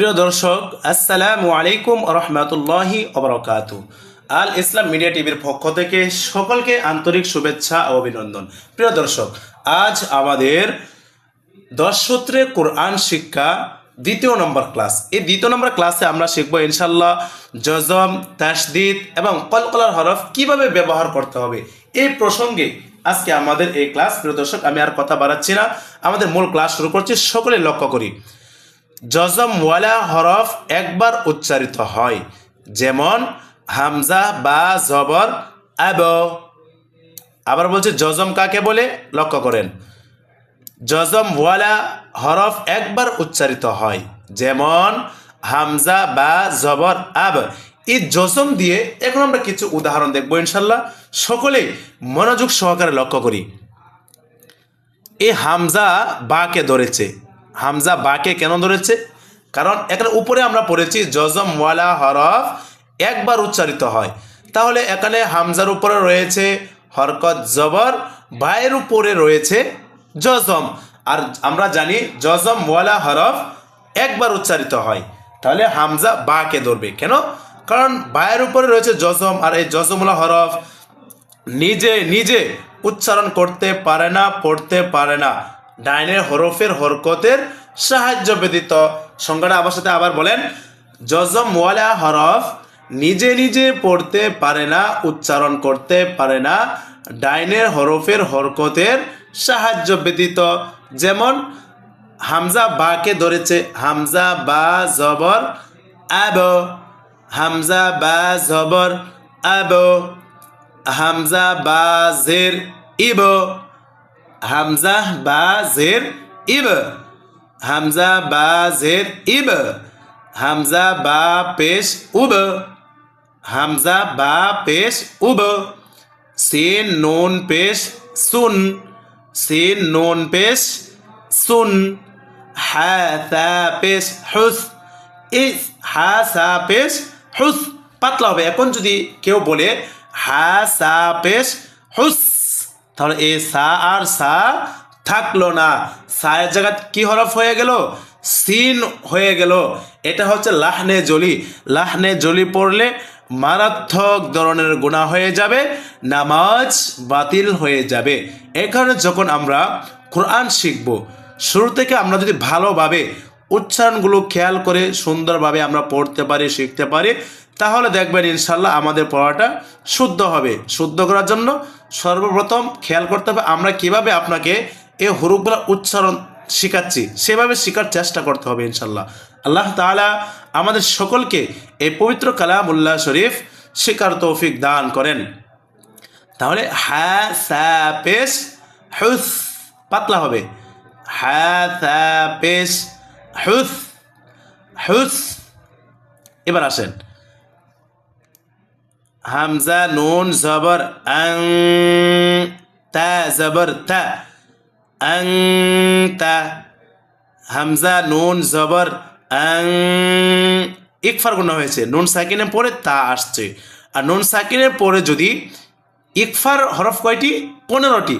প্রিয় দর্শক, আসসালামু আলাইকুম রহমতুল্লাহি অবরকাতু আল ইসলাম মিডিয়া টিভির পক্ষ থেকে সকলকে আন্তরিক শুভেচ্ছা ও অভিনন্দন। প্রিয় দর্শক, আজ আমাদের দশ সূত্রে কোরআন শিক্ষা দ্বিতীয় নম্বর ক্লাস। এই দ্বিতীয় নম্বর ক্লাসে আমরা শিখব ইনশাল্লাহ জজম, তাসদিদ এবং কলকলার হরফ কীভাবে ব্যবহার করতে হবে। এই প্রসঙ্গে আজকে আমাদের এই ক্লাস, প্রিয় দর্শক, আমি আর কথা বাড়াচ্ছি না। আমাদের মূল ক্লাস শুরু করছি, সকলে লক্ষ্য করি। জজম ওয়ালা হরফ একবার উচ্চারিত হয়। যেমন, হামজা বা জবর আব। আবার বলছে, জজম কাকে বলে? লক্ষ্য করেন। জজম ওয়ালা হরফ একবার উচ্চারিত হয়। যেমন, হামজা বা জবর আব। এই জজম দিয়ে এখন আমরা কিছু উদাহরণ দেখব ইনশাল্লাহ সকলেই মনোযোগ সহকারে লক্ষ্য করি। এই হামজা বাকে ধরেছে। হামজা বাকে কেন ধরেছে? কারণ এখানে উপরে আমরা পড়েছি, জজম ওয়ালা হরফ একবার উচ্চারিত হয়। তাহলে এখানে হামজার উপরে রয়েছে হরকত জবর বায়ের উপরে রয়েছে জজম। আর আমরা জানি জজম ওয়ালা হরফ একবার উচ্চারিত হয়। তাহলে হামজা বাকে ধরবে। কেন? কারণ বায়ের উপরে রয়েছে জজম, আর এই জজমওয়ালা হরফ নিজে নিজে উচ্চারণ করতে পারে না, পড়তে পারে না। ডাইনের হরফের হরকতের সাহায্য ব্যতীত। সংজ্ঞাটা আমার সাথে আবার বলেন, জজম ওয়ালা হরফ নিজে নিজে পড়তে পারে না, উচ্চারণ করতে পারে না, ডাইনের হরফের হরকতের সাহায্য ব্যতীত। যেমন, হামজা বাকে ধরেছে? হামজা বা জবর আব। হামজা বা জবর আব। হামজা বা জের ইব। হামজা বা জের ইব। হামজা বা জের ইব হামজা বা পেশ উব হামজা বা পেশ উব সিন নুন পেশ সুন সিন নুন পেশ সুন হা তা পেশ হুস ইস হা সা পেশ হুস পাতলা হবে। এখন যদি কেউ বলে হা সা পেশ হুস তাহলে এ সা আর সা থাকল না। সায়ের জায়গা কি হরফ হয়ে গেল? সিন হয়ে গেল। এটা হচ্ছে লাহনে জলি। লাহনে জলি পড়লে মারাত্মক ধরনের গুণা হয়ে যাবে, নামাজ বাতিল হয়ে যাবে। এই কারণে যখন আমরা কোরআন শিখব, শুরু থেকে আমরা যদি ভালোভাবে উচ্চারণগুলো খেয়াল করে সুন্দরভাবে আমরা পড়তে পারি, শিখতে পারি, তাহলে দেখবেন ইনশাল্লাহ আমাদের পড়াটা শুদ্ধ হবে। শুদ্ধ করার জন্য সর্বপ্রথম খেয়াল করতে হবে আমরা কীভাবে আপনাকে এই হরুফগুলো উচ্চারণ শেখাচ্ছি, সেভাবে শেখার চেষ্টা করতে হবে ইনশাল্লাহ আল্লাহ তাআলা আমাদের সকলকে এই পবিত্র কালামুল্লাহ শরীফ শেখার তৌফিক দান করেন। তাহলে হ্যা সা, পেশ, হুস পাতলা হবে। হ্যা সা, পেশ, হুস হুস। এবার আসেন। হামজা, নুন, জবর, আং, তা, জবর, তা। তা হামজা নুন জবর ইকফার গুণ হয়েছে নুন সাকিনে পরে তা আসছে আর নুন সাকিনের পরে যদি ইকফার হরফ কয়টি পনেরোটি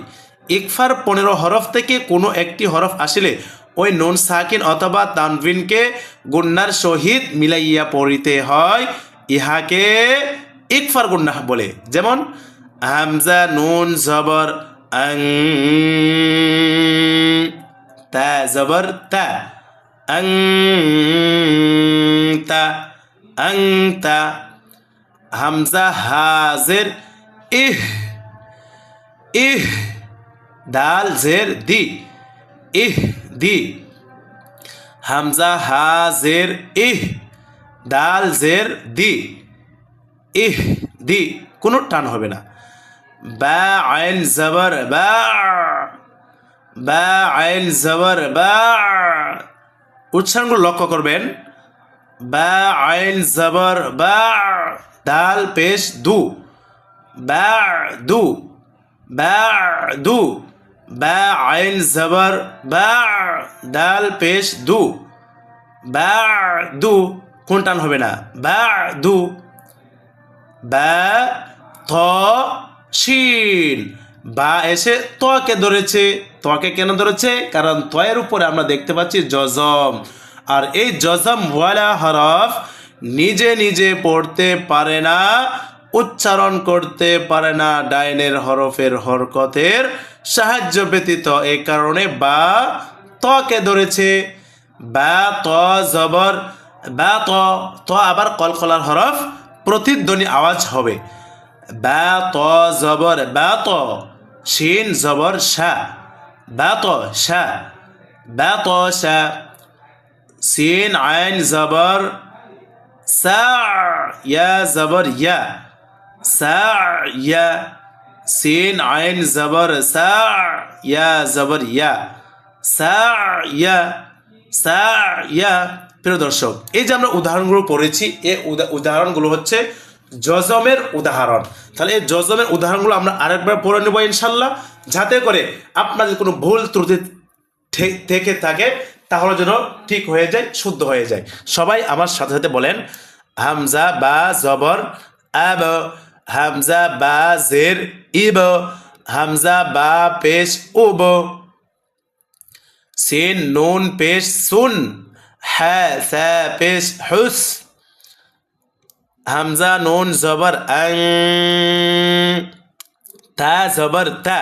ইকফার পনেরো হরফ থেকে কোনো একটি হরফ আসলে ওই নুন সাকিন অথবা তানভিনকে গুন্নার সহিত মিলাইয়া পড়িতে হয়। ইহাকে ইকফার গুন্না বলে। যেমন, হামজা, নুন, জবর জবর হামজা হাজের ইহ ইহ দাল জের দি ইহ দি হামজা হাজের ইহ দাল জের দি ইহ দি কোনো টান হবে না। বা আইন জবর, বা বা আইন জবর, বা উচ্চারণগুলো লক্ষ্য করবেন। বা আইন জবর, বা দাল পেশ, দু। বা দু বা দু বা আইন জবর, বা দাল পেশ, দু। বা দু কোন টান হবে না? বা দু বা থ শিন বা এসে তকে ধরেছে। তকে কেন ধরেছে? কারণ তয়ের উপরে আমরা দেখতে পাচ্ছি জজম। আর এই জজম ওয়ালা হরফ নিজে নিজে পড়তে পারে না, উচ্চারণ করতে পারে না ডাইনের হরফের হরকতের সাহায্য ব্যতীত এই কারণে বা তকে ধরেছে। বা ত জবর, বা ত আবার কলকলার হরফ প্রতিধ্বনি আওয়াজ হবে। বা ত জবর বা ত শিন জবর, শা বা ত শা বা ত শা সিন আইন জবর, সা, ইয়া জবর, ইয়া, সা, ইয়া সিন আইন জবর, সা, ইয়া জবর, ইয়া, সা ইয়া সা, ইয়া। প্রিয় দর্শক, এই যে আমরা উদাহরণগুলো পড়েছি এ উদা- উদাহরণগুলো হচ্ছে জজমের উদাহরণ। তাহলে এই জজমের উদাহরণগুলো আমরা আরেকবার পড়ে নেব ইনশাল্লাহ, যাতে করে আপনাদের কোনো ভুল ত্রুটি থেকে থাকে, তাহলে যেন ঠিক হয়ে যায়, শুদ্ধ হয়ে যায়। সবাই আমার সাথে সাথে বলেন, হামজা বা জবর, আব, হামজা বা জের, ইব, হামজা বা পেশ, উব, সিন, নুন, পেশ, সুন হ্যাঁ পেশ, হুস। হামজা নুন জবর আং, তা জবর তা,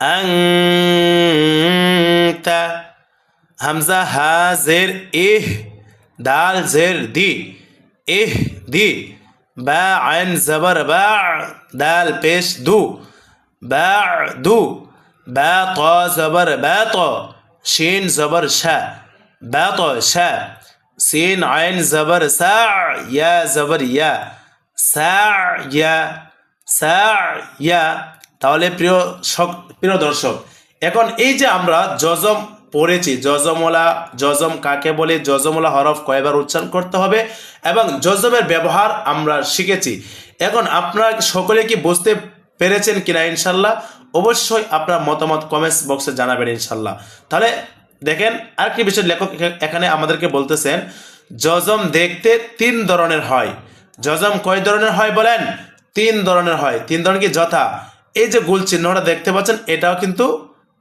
আং, তা। হামজা হা জের ইহ, দাল জের দি, ইহ দি। বা আইন জবর বা, দাল পেশ দু। বা দু, বা ত জবর বা ত, শিন জবর শা, বা ত শা। সিন আইন জবর সা ইয়া জবর ইয়া সা ইয়া সা ইয়া তাহলে প্রিয় প্রিয় দর্শক, এখন এই যে আমরা জজম পড়েছি জজমলা জজম কাকে বলে জজমলা হরফ কয়বার উচ্চারণ করতে হবে এবং জজমের ব্যবহার আমরা শিখেছি। এখন আপনারা সকলে কি বুঝতে পেরেছেন কিনা ইনশাল্লাহ? অবশ্যই আপনার মতামত কমেন্টস বক্সে জানাবেন ইনশাল্লাহ। তাহলে দেখেন আরেকটি বিষয় লেখক এখানে আমাদেরকে বলতেছেন, জজম দেখতে তিন ধরনের হয়। জজম কয় ধরনের হয় বলেন? তিন ধরনের হয়। তিন ধরনের কি? যথা। এই যে গোল চিহ্নটা দেখতে পাচ্ছেন, এটাও কিন্তু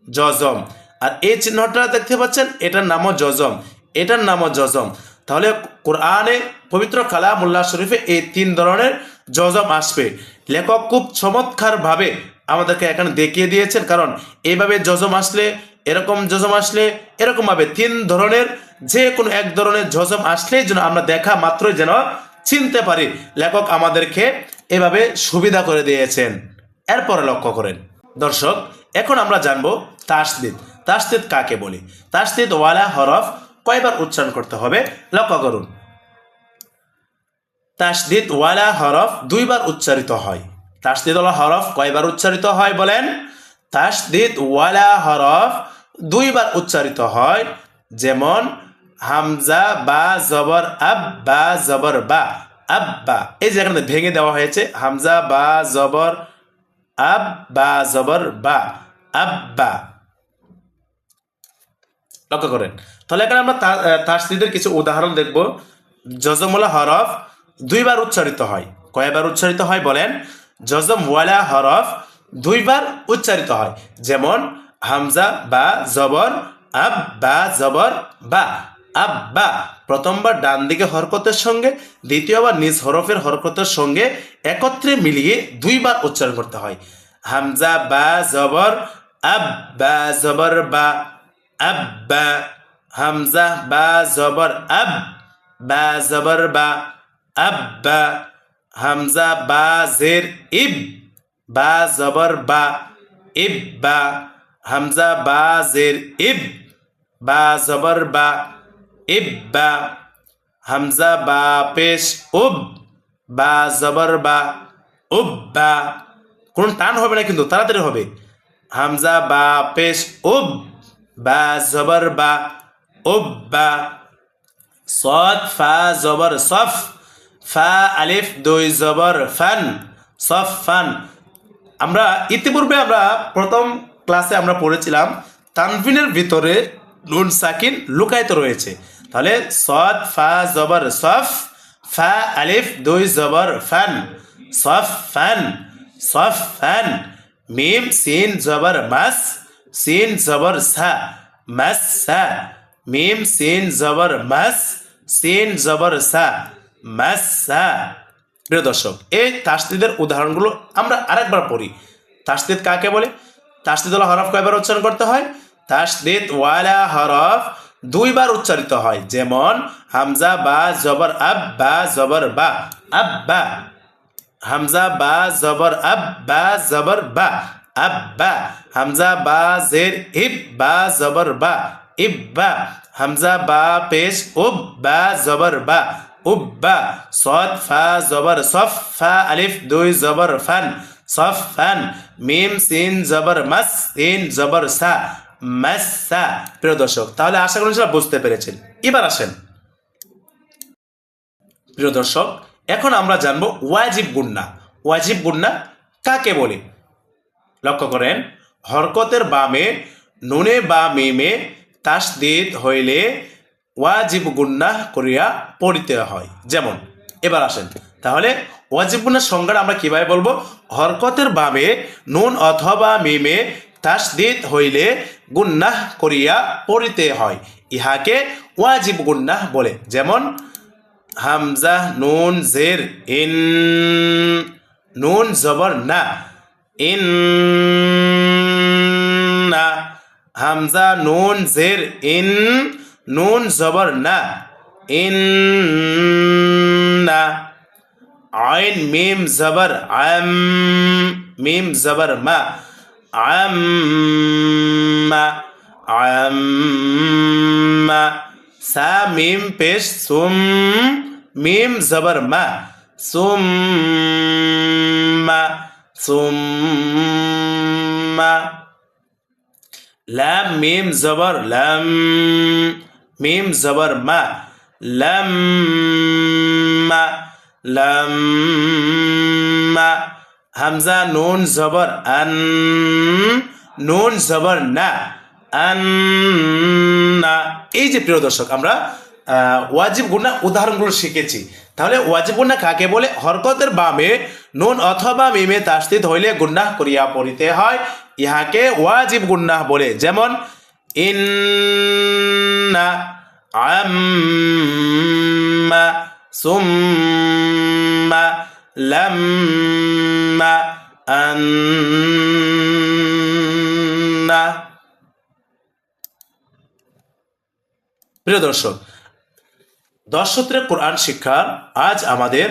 জজম। আর এই চিহ্নটা দেখতে পাচ্ছেন, এটার নামও জজম। এটার নামও জজম। তাহলে কোরআনে পবিত্র কালামুল্লাহ শরীফে এই তিন ধরনের জজম আসবে। লেখক খুব চমৎকারভাবে আমাদেরকে এখানে দেখিয়ে দিয়েছেন, কারণ এইভাবে জজম আসলে, এরকম জজম আসলে এরকমভাবে তিন ধরনের, যে কোনো এক ধরনের জজম আসলেই যেন আমরা দেখা মাত্রই যেন চিনতে পারি। লেখক আমাদেরকে এভাবে সুবিধা করে দিয়েছেন। এরপরে লক্ষ্য করেন। দর্শক, এখন আমরা জানব তাসদিদ। তাসদিদ কাকে বলি? তাসদিদ ওয়ালা হরফ কয়বার উচ্চারণ করতে হবে? লক্ষ্য করুন। তাসদিদ ওয়ালা হরফ দুইবার উচ্চারিত হয়। তাসদিদ ওয়ালা হরফ কয়বার উচ্চারিত হয় বলেন? তাসদিদ ওয়ালা হরফ দুইবার উচ্চারিত হয়, যেমন হামজা, বা, জবর, আব, বা, জবর, বা আব্বা এই এখানে ভেঙে দেওয়া হয়েছে, হামজা, বা, জবর, আব, বা, জবর, বা আব্বা লক্ষ্য করেন। তাহলে এখানে আমরা তাসদিদের কিছু উদাহরণ দেখব। জজমলা হরফ দুইবার উচ্চারিত হয়। কয়বার উচ্চারিত হয় বলেন? জজম ওয়ালা হরফ দুইবার উচ্চারিত হয়। যেমন, হামজা, বা, জবর, আব, বা, জবর, বা আব্বা প্রথমবার ডান দিকে হরকতের সঙ্গে, দ্বিতীয়বার নিজ হরফের হরকতের সঙ্গে একত্রে মিলিয়ে দুইবার উচ্চারণ করতে হয়। হামজা, বা, জবর, আব, বা, জবর, বা আব্বা হামজা, বা, জবর, আব, বা, জবর, বা আব্বা হামজা বা জের, ইব বা জবর, বা, ইব বা, হামজা বা জের, ইব বা জবর, বা, ইব বা, হামজা বা পেশ, উব বা জবর, বা, উব বা। কোন টান হবে না কিন্তু, তাড়াতাড়ি হবে। হামজা বা পেশ, উব বা জবর, বা, উব বা, সৎ, ফা, জবর, সফ ফা আলিফ, দুই জবর, ফান, সফ, ফান। আমরা ইতিপূর্বে আমরা প্রথম ক্লাসে আমরা পড়েছিলাম, তানভিনের ভিতরে নুন সাকিন লুকায়িত রয়েছে। তাহলে সদ, ফা, জবর, সফ, ফা, আলিফ, দুই জবর, ফান, সফ ফান সফ, ফান। মিম, সিন, জবর, মাস, সিন, জবর, সা, মাস, সা। মিম, সিন, জবর, মাস, সিন, জবর, সা। মাসা। প্রিয় দর্শক, এই তাসদিদের উদাহরণগুলো আমরা আরেকবার পড়ি। তাসদিদ কাকে বলে? তাসদিদ ওয়ালা হরফ কয়বার উচ্চারণ করতে হয়? তাসদিদ ওয়ালা হরফ দুইবার উচ্চারিত হয়। যেমন, হামজা, বা, জবর আব বা জবর, বা। আব্বা। হামজা, বা, জবর আব বা জবর, বা। আব্বা। হামজা, বা, জের, ইব, বা, জবর, বা। ইব্বা। হামজা, বা, পেশ, উব, বা, জবর, বা। উব্বা সদ ফা, জবর, সফ, ফা, আলিফ, দুই, জবর, ফান, সফ, ফান, মিম, সিন, জবর, মাস, সিন, জবর, সা, মাসা প্রিয় দর্শক, তাহলে আশা করি সেটা বুঝতে পেরেছেন। এবার আসেন। প্রিয় দর্শক, এখন আমরা জানব ওয়াজিব গুন্না। ওয়াজিব গুন্না কাকে বলে? লক্ষ্য করেন, হরকতের বামে, নুনে বা মিমে তাসদিদ হইলে ওয়াজিব গুন্না করিয়া পড়িতে হয়। যেমন, এবার আসেন। তাহলে ওয়াজিব গুন্নার সংজ্ঞাটা আমরা কীভাবে বলব? হরকতের বামে নুন অথবা মিমে তাসদিদ হইলে গুন্নাহ করিয়া পড়িতে হয়। ইহাকে ওয়াজিব গুন্নাহ বলে। যেমন, হামজা, নুন, জের, ইন, নুন, জবর, না, ইন, না, হামজা, নুন, জের, ইন নুন জবর না ইন না আইন মিম জবর আম মিম জবর মা আম্মা আম্মা সা মিম পেশ সুম মিম জবর মা সুম্মা সুম্মা লাম মিম জবর লাম মিম জবর মা লাম মা লাম মা হামজা নুন জবর আন, নুন জবর না এই যে প্রিয় দর্শক, আমরা ওয়াজিব গুণা উদাহরণগুলো শিখেছি। তাহলে ওয়াজিব গুণা কাকে বলে? হরকতের বামে নুন অথবা মিমে তাস্তিত হইলে গুন্নাহ করিয়া পড়িতে হয়। ইহাকে ওয়াজিব গুন্নাহ বলে। যেমন ইন্না আম্মা সুম্মা লাম্মা আন্না প্রিয় দর্শক, দশ সূত্রের কোরআন শিক্ষার আজ আমাদের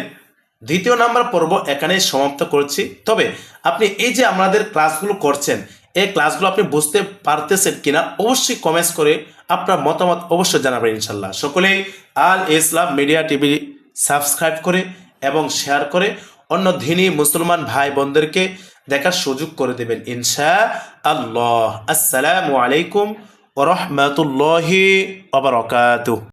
দ্বিতীয় নাম্বার পর্ব এখানেই সমাপ্ত করছি। তবে আপনি এই যে আমাদের ক্লাসগুলো করছেন এই ক্লাসগুলো আপনি বুঝতে পারতেছেন কিনা, অবশ্যই কমেন্টস করে আপনার মতামত অবশ্যই জানাবেন ইনশাল্লাহ সকলেই Al Islam media TV subscribe করে এবং শেয়ার করে অন্য ধিনী মুসলমান ভাই বোনদেরকে দেখার সুযোগ করে দেবেন ইনশা আল্লাহ আসসালামু আলাইকুম ওরহমতুল্লাহি ওবরাকাতুহ